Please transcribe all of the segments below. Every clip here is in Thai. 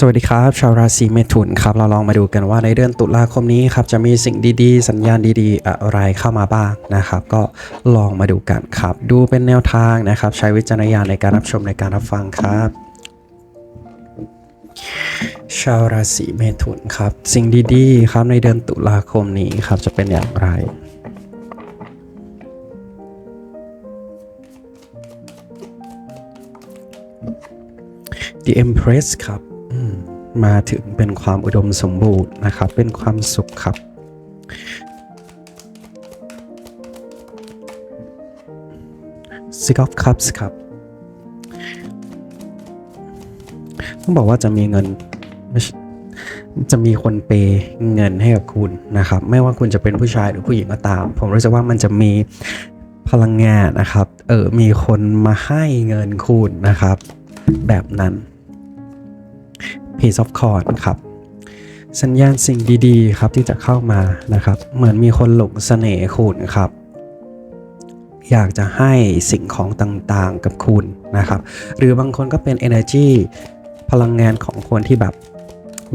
สวัสดีครับ ชาวราศีเมถุนครับ เราลองมาดูกันว่าในเดือนตุลาคมนี้ครับจะมีสิ่งดีๆ สัญญาณดีๆ อะไรเข้ามาบ้างนะครับ ก็ลองมาดูกันครับ ดูเป็นแนวทางนะครับ ใช้วิจารณญาณในการรับชมในการรับฟังครับ ชาวราศีเมถุนครับ สิ่งดีๆ ครับในเดือนตุลาคมนี้ครับจะเป็นอย่างไร The Empress ครับ มาถึงเป็นความอุดมสมบูรณ์นะครับ เป็นความสุขครับ Six of Cups ครับ ต้องบอกว่าจะมีเงินจะมีคนเปย์เงินให้กับคุณนะครับ ไม่ว่าคุณจะเป็นผู้ชายหรือผู้หญิงก็ตาม ผมรู้สึกว่ามันจะมีพลังงานนะครับ เออมีคนมาให้เงินคุณนะครับ แบบนั้น Piece of c o r d ครับสัญญาณสิ่งดีๆครับที่จะเข้ามานะครับ เหมือนมีคนหลงเสน่ห์คุณครับ อยากจะให้สิ่งของต่างๆกับคุณนะครับ หรือบางคนก็เป็น energy พลังงานของคนที่แบบ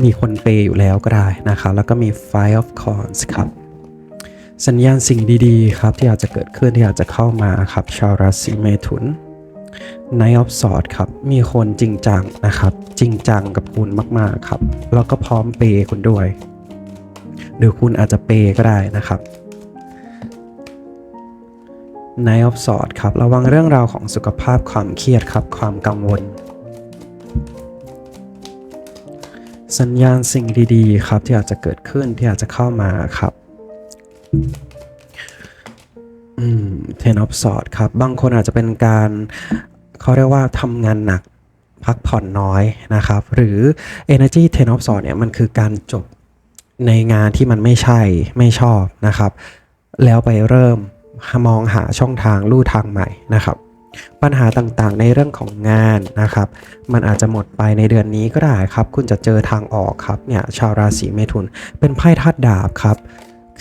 มีคนเปย์อยู่แล้วก็ได้นะครับแล้วก็มี Five of c o r d s ครับ สัญญาณสิ่งดีๆ ครับที่อาจจะเกิดขึ้นที่อาจจะเข้ามาครับชาวราศีเมถุน Night of s w o r d ครับ มีคนจริงจังนะครับ จริงจังกับคุณมากๆครับ แล้วก็พร้อมเปย์คุณด้วย หรือคุณอาจจะเปย์ก็ได้นะครับ Night of s w o r d ครับ ระวังเรื่องราวของสุขภาพความเครียดครับ ความกังวล สัญญาณสิ่งดีๆ ครับที่อาจจะเกิดขึ้นที่อาจจะเข้ามาครับ Ten of Swords ครับ บางคนอาจจะเป็นการเขาเรียกว่าทำงานหนักพักผ่อนน้อยนะครับ หรือ Energy Ten of Swords เนี่ยมันคือการจบในงานที่มันไม่ใช่ไม่ชอบนะครับ แล้วไปเริ่มมองหาช่องทางลู่ทางใหม่นะครับ ปัญหาต่างๆในเรื่องของงานนะครับ มันอาจจะหมดไปในเดือนนี้ก็ได้ครับ คุณจะเจอทางออกครับเนี่ยชาวราศีเมถุนเป็นไพ่ธาตุดาบครับ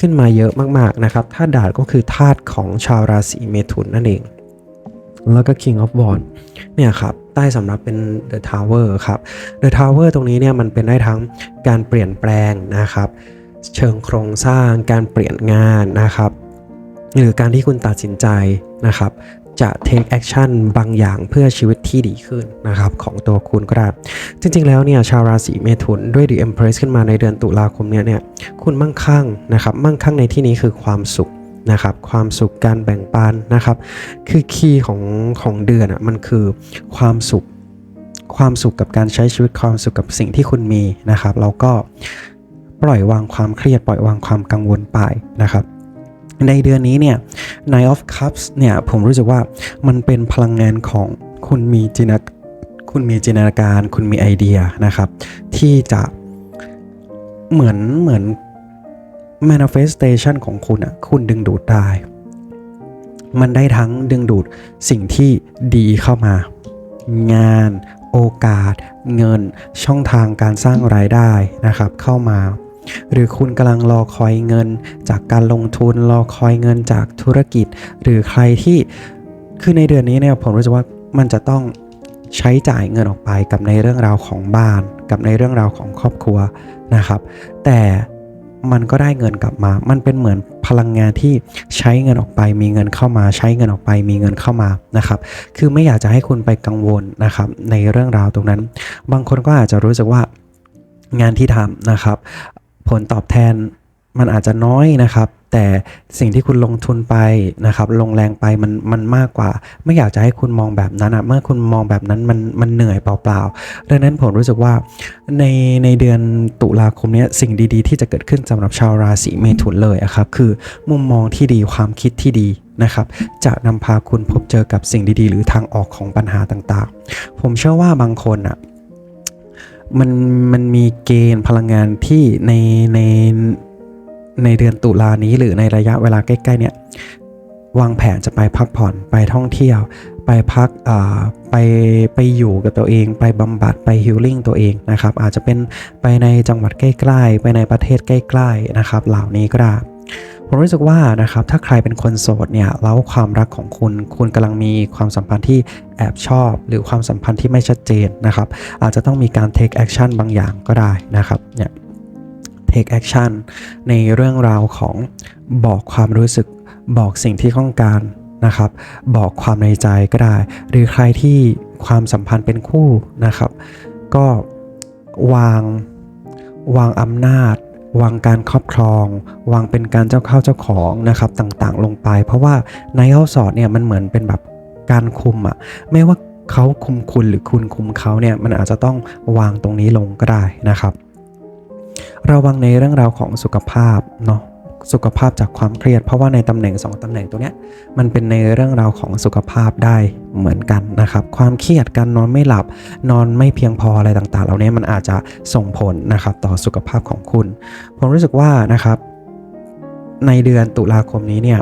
ขึ้นมาเยอะมากๆนะครับธาตุดาดก็คือธาตุของชาวราศีเมถุนนั่นเอง แล้วก็ King of w a n d เนี่ยครับใต้สำรับเป็น The Tower ครับ The Tower ตรงนี้เนี่ยมันเป็นได้ทั้งการเปลี่ยนแปลงนะครับ เชิงโครงสร้างการเปลี่ยนงานนะครับ หรือการที่คุณตัดสินใจนะครับ จะ take action บางอย่างเพื่อชีวิตที่ดีขึ้นนะครับของตัวคุณก็ได้ จริงๆ แล้วเนี่ยชาวราศีเมถุนด้วย The Empress ขึ้นมาในเดือนตุลาคมเนี่ยเนี่ยคุณมั่งคั่งนะครับมั่งคั่งในที่นี้คือความสุขนะครับความสุขการแบ่งปันนะครับ คือคีย์ของของเดือนอะมันคือความสุข ความสุขกับการใช้ชีวิตความสุขกับสิ่งที่คุณมีนะครับแล้วก็ปล่อยวางความเครียดปล่อยวางความกังวลไปนะครับ ในเดือนนี้เนี่ย Nine of Cups เนี่ย ผมรู้สึกว่ามันเป็นพลังงานของคุณมีจินตคุณมีจินตนาการ คุณมีไอเดียนะครับ ที่จะเหมือนเหมือน manifestation ของคุณอะคุณดึงดูดได้ มันได้ทั้งดึงดูดสิ่งที่ดีเข้ามา งาน โอกาส เงิน ช่องทางการสร้างรายได้นะครับ เข้ามา หรือคุณกำลังรอคอยเงิน จากการลงทุนรอคอยเงินจากธุรกิจ หรือใครที่คือในเดือนนี้เนี่ยผมรู้สึกว่ามันจะต้องใช้จ่ายเงินออกไปกับในเรื่องราวของบ้าน กับในเรื่องราวของครอบครัวนะครับ แต่มันก็ได้เงินกลับมา มันเป็นเหมือนพลังงานที่ใช้เงินออกไป มีเงินเข้ามา ใช้เงินออกไป มีเงินเข้ามานะครับ คือไม่อยากจะให้คุณไปกังวลนะครับ ในเรื่องราวตรงนั้น บางคนก็อาจจะรู้สึกว่างานที่ทำนะครับ ผลตอบแทนมันอาจจะน้อยนะครับ แต่สิ่งที่คุณลงทุนไปนะครับ ลงแรงไปมันมันมากกว่า ไม่อยากจะให้คุณมองแบบนั้นอะเมื่อคุณมองแบบนั้นมันมันเหนื่อยเปล่าๆดังนั้นผมรู้สึกว่าในในเดือนตุลาคมนี้สิ่งดีๆ ที่จะเกิดขึ้นสำหรับชาวราศีเมถุนเลยครับ คือมุมมองที่ดีความคิดที่ดีนะครับ จะนำพาคุณพบเจอกับสิ่งดีๆ หรือทางออกของปัญหาต่างๆ ผมเชื่อว่าบางคนอะ มันมันมีเกณฑ์พลังงานที่ในในในเดือนตุลานี้หรือในระยะเวลาใกล้ๆเนี่ยวางแผนจะไปพักผ่อนไปท่องเที่ยว ไปพักไปไปอยู่กับตัวเอง ไปบำบัดไปฮิลลิ่งตัวเองนะครับ อาจจะเป็นไปในจังหวัดใกล้ ๆ ไปในประเทศใกล้ ๆ นะครับ เหล่านี้ก็ได้ ผมรู้สึกว่านะครับถ้าใครเป็นคนโสดเนี่ยแล้วความรักของคุณ คุณกำลังมีความสัมพันธ์ที่แอบชอบ หรือความสัมพันธ์ที่ไม่ชัดเจนนะครับ อาจจะต้องมีการ take action บางอย่างก็ได้นะครับเนี่ย take action ในเรื่องราวของบอกความรู้สึกบอกสิ่งที่ต้องการนะครับ บอกความในใจก็ได้ หรือใครที่ความสัมพันธ์เป็นคู่นะครับ ก็วางวางอำนาจ วางการครอบครอง วางเป็นการเจ้าเข้าเจ้าของนะครับต่างๆ ลงไป เพราะว่าในเฮาสอดเนี่ยมันเหมือนเป็นแบบการคุมอะไม่ว่าเขาคุมคุณหรือคุณคุมเขาเนี่ยมันอาจจะต้องวางตรงนี้ลงก็ได้นะครับ ระวังในเรื่องราวของสุขภาพเนาะ สุขภาพจากความเครียด เพราะว่าในตำแหน่ง 2ตำแหน่งตัวเนี้ยมันเป็นในเรื่องราวของสุขภาพได้เหมือนกันนะครับ ความเครียดการนอนไม่หลับ นอนไม่เพียงพออะไรต่างๆ เหล่านี้มันอาจจะส่งผลนะครับต่อสุขภาพของคุณ ผมรู้สึกว่านะครับ ในเดือนตุลาคมนี้เนี่ย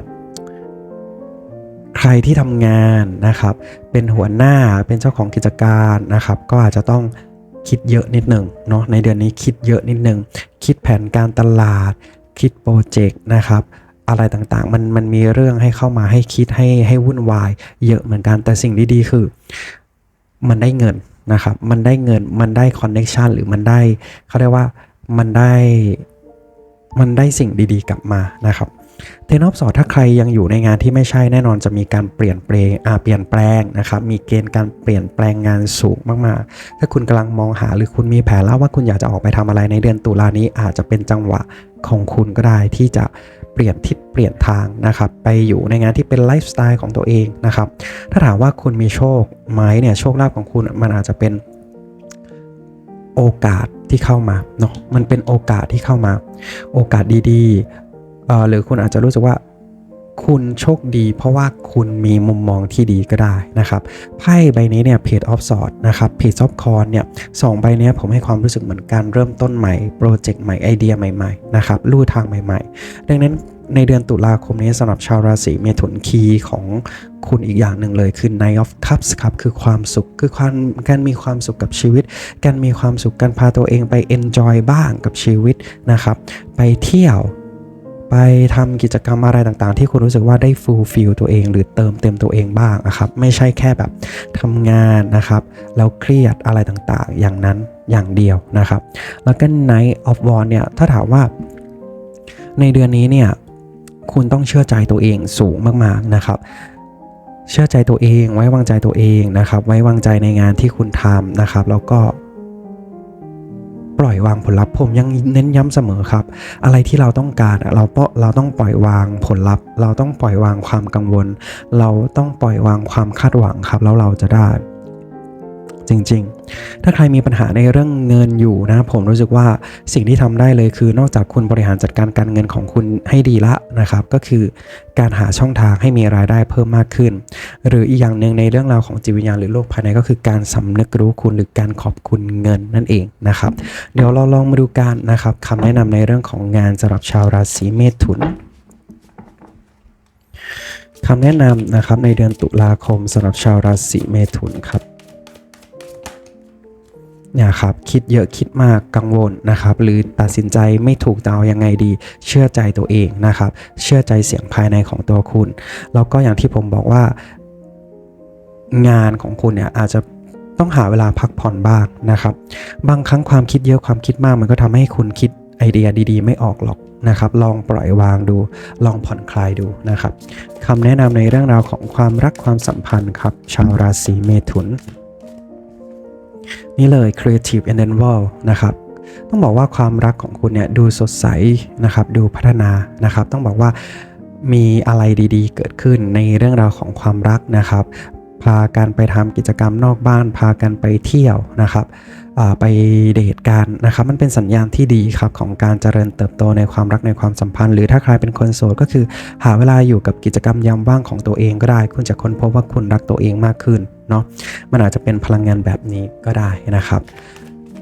ใครที่ทำงานนะครับ เป็นหัวหน้าเป็นเจ้าของกิจการนะครับ ก็อาจจะต้องคิดเยอะนิดหนึ่งเนาะในเดือนนี้คิดเยอะนิดหนึ่งคิดแผนการตลาด คิดโปรเจกต์นะครับ อะไรต่างๆ มันมันมีเรื่องให้เข้ามาให้คิดให้ให้วุ่นวาย เยอะเหมือนกันแต่สิ่งดีๆคือ มันได้เงินนะครับ มันได้เงินมันได้คอนเน็ชันหรือมันได้เขาเรียกว่ามันได้มันได้สิ่งดีๆ กลับมานะครับเทนอฟสอถ้าใครยังอยู่ในงานที่ไม่ใช่แน่นอนจะมีการเปลี่ยนแปลงอ่าเปลี่ยนแปลงนะครับ มีเกณฑ์การเปลี่ยนแปลงงานสูงมากๆ ถ้าคุณกำลังมองหาหรือคุณมีแผนแล้วว่าคุณอยากจะออกไปทำอะไรในเดือนตุลานี้อาจจะเป็นจังหวะ ของคุณก็ได้ที่จะเปลี่ยนทิศเปลี่ยนทางนะครับ ไปอยู่ในงานที่เป็นไลฟ์สไตล์ของตัวเองนะครับ ถ้าถามว่าคุณมีโชคไหมเนี่ยโชคลาภของคุณมันอาจจะเป็นโอกาสที่เข้ามาเนาะมันเป็นโอกาสที่เข้ามา โอกาสดีๆหรือคุณอาจจะรู้สึกว่า คุณโชคดี เพราะว่าคุณมีมุมมองที่ดีก็ได้นะครับไพ่ใบนี้เนี่ยเพจออฟสอดนะครับเพจออฟคอนเนี่ยสองใบนี้ผมให้ความรู้สึกเหมือนการเริ่มต้นใหม่โปรเจกต์ใหม่ไอเดียใหม่ๆนะครับลู่ทางใหม่ ๆ ดังนั้นในเดือนตุลาคมนี้สำหรับชาวราศีเมถุนคีย์ของคุณอีกอย่างหนึ่งเลยคือ Nine of Cups ครับคือความสุขคือความการมีความสุขกับชีวิต การมีความสุขการพาตัวเองไป enjoy บ้างกับชีวิตนะครับ ไปเที่ยว ไปทำกิจกรรมอะไรต่างๆ ที่คุณรู้สึกว่าได้ fulfill ตัวเอง หรือเติมเต็มตัวเองบ้างนะครับไม่ใช่แค่แบบทำงานนะครับแล้วเครียดอะไรต่างๆ อย่างนั้นอย่างเดียวนะครับ แล้วก็ Night of w a n d เนี่ยถ้าถามว่าในเดือนนี้เนี่ยคุณต้องเชื่อใจตัวเองสูงมากๆนะครับ เชื่อใจตัวเองไว้วางใจตัวเองนะครับ ไว้วางใจในงานที่คุณทำนะครับ แล้วก็ ปล่อยวางผลลัพธ์ผมยังเน้นย้ำเสมอครับ อะไรที่เราต้องการเราเปาะเราต้องปล่อยวางผลลัพธ์ เราต้องปล่อยวางความกังวล เราต้องปล่อยวางความคาดหวังครับ แล้วเราจะได้ จริง ๆ ถ้าใครมีปัญหาในเรื่องเงินอยู่นะผมรู้สึกว่าสิ่งที่ทำได้เลยคือนอกจากคุณบริหารจัดการการเงินของคุณให้ดีละนะครับ ก็คือการหาช่องทางให้มีรายได้เพิ่มมากขึ้น หรืออีกอย่างหนึ่งในเรื่องราวของจิตวิญญาณหรือโลกภายในก็คือการสำนึกรู้คุณหรือการขอบคุณเงินนั่นเองนะครับ เดี๋ยวเราลองมาดูกันนะครับคำแนะนำในเรื่องของงานสำหรับชาวราศีเมถุนคำแนะนำนะครับในเดือนตุลาคมสำหรับชาวราศีเมถุนครับ เนี่ยครับคิดเยอะคิดมากกังวลนะครับ หรือตัดสินใจไม่ถูกจะเอายังไงดี เชื่อใจตัวเองนะครับ เชื่อใจเสียงภายในของตัวคุณ แล้วก็อย่างที่ผมบอกว่า งานของคุณเนี่ยอาจจะต้องหาเวลาพักผ่อนบ้างนะครับ บางครั้งความคิดเยอะความคิดมากมันก็ทำให้คุณคิดไอเดียดีๆ ไม่ออกหรอกนะครับ ลองปล่อยวางดู ลองผ่อนคลายดูนะครับคำแนะนำในเรื่องราวของความรักความสัมพันธ์ครับ ชาวราศีเมถุน นี่เลย Creative and e n v o l นะครับต้องบอกว่าความรักของคุณเนี่ยดูสดใสนะครับดูพัฒนานะครับ ต้องบอกว่ามีอะไรดีๆ เกิดขึ้นในเรื่องราวของความรักนะครับ พากันไปทำกิจกรรมนอกบ้าน พากันไปเที่ยวนะครับไปเดทกันนะครับ มันเป็นสัญญาณที่ดีครับของการเจริญเติบโตในความรักในความสัมพันธ์ หรือถ้าใครเป็นคนโสดก็คือ หาเวลาอยู่กับกิจกรรมยามว่างของตัวเองก็ได้ คุณจะค้นพบว่าคุณรักตัวเองมากขึ้นเนาะมันอาจจะเป็นพลังงานแบบนี้ก็ได้นะครับ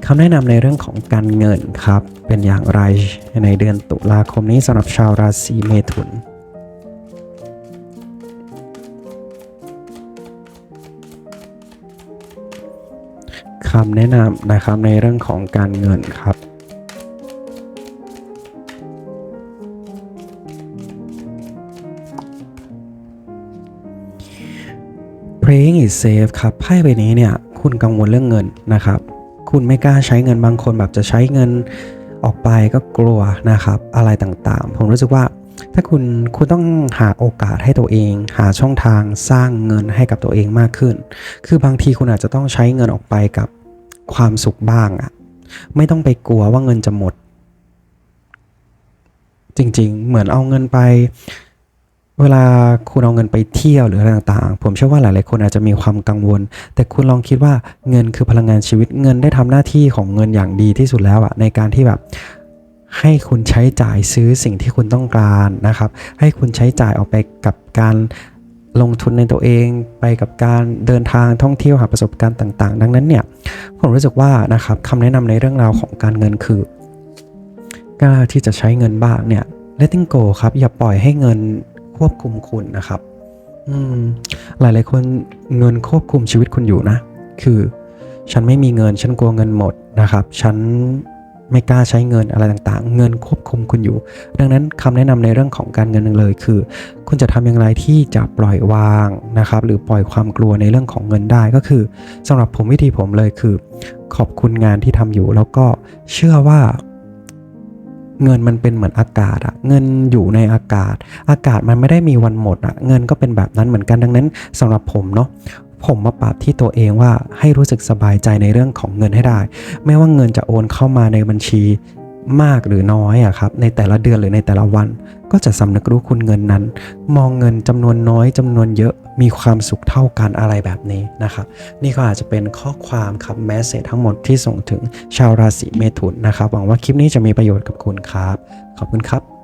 คำแนะนำในเรื่องของการเงินครับ เป็นอย่างไรในเดือนตุลาคมนี้สำหรับชาวราศีเมถุน คำแนะนำนะครับในเรื่องของการเงินครับเพลงอิสเซฟครับไพ่ใบนี้เนี่ยคุณกังวลเรื่องเงินนะครับ คุณไม่กล้าใช้เงินบางคนแบบจะใช้เงินออกไปก็กลัวนะครับ อะไรต่างๆ ผมรู้สึกว่าถ้าคุณคุณต้องหาโอกาสให้ตัวเอง หาช่องทางสร้างเงินให้กับตัวเองมากขึ้น คือบางทีคุณอาจจะต้องใช้เงินออกไปกับ ความสุขบ้างอะไม่ต้องไปกลัวว่าเงินจะหมด จริงๆ เหมือนเอาเงินไป เวลาคุณเอาเงินไปเที่ยวหรืออะไรต่างๆ ผมเชื่อว่าหลายๆคนอาจจะมีความกังวล แต่คุณลองคิดว่าเงินคือพลังงานชีวิตเงินได้ทำหน้าที่ของเงินอย่างดีที่สุดแล้วอะในการที่แบบให้คุณใช้จ่ายซื้อสิ่งที่คุณต้องการนะครับ ให้คุณใช้จ่ายออกไปกับการ ลงทุนในตัวเองไปกับการเดินทางท่องเที่ยวหาประสบการณ์ต่าง ๆ ดังนั้นเนี่ยผมรู้สึกว่านะครับคำแนะนำในเรื่องราวของการเงินคือกล้าที่จะใช้เงินบ้างเนี่ย letting go ครับ อย่าปล่อยให้เงินควบคุมคุณนะครับอืมหลายคนเงินควบคุมชีวิตคุณอยู่นะ คือ ฉันไม่มีเงิน ฉันกลัวเงินหมดนะครับ ฉัน ไม่กล้าใช้เงินอะไรต่างๆ เงินควบคุมคุณอยู่ ดังนั้นคำแนะนำในเรื่องของการเงินนึงเลย คือ คุณจะทำอย่างไรที่จะปล่อยวางนะครับ หรือปล่อยความกลัวในเรื่องของเงินได้ก็คือสำหรับผมวิธีผมเลยคือ ขอบคุณงานที่ทำอยู่ แล้วก็เชื่อว่า เงินมันเป็นเหมือนอากาศอะเงินอยู่ในอากาศ อากาศมันไม่ได้มีวันหมดอะเงินก็เป็นแบบนั้นเหมือนกันดังนั้นสำหรับผมเนาะ ผมมาปรับที่ตัวเองว่าให้รู้สึกสบายใจในเรื่องของเงินให้ได้ ไม่ว่าเงินจะโอนเข้ามาในบัญชีมากหรือน้อยอะครับในแต่ละเดือนหรือในแต่ละวัน ก็จะสำนึกรู้คุณเงินนั้น มองเงินจำนวนน้อยจำนวนเยอะมีความสุขเท่ากันอะไรแบบนี้นะครับ นี่ก็อาจจะเป็นข้อความครับแมสเซจทั้งหมดที่ส่งถึงชาวราศีเมถุนนะครับหวังว่าคลิปนี้จะมีประโยชน์กับคุณครับ ขอบคุณครับ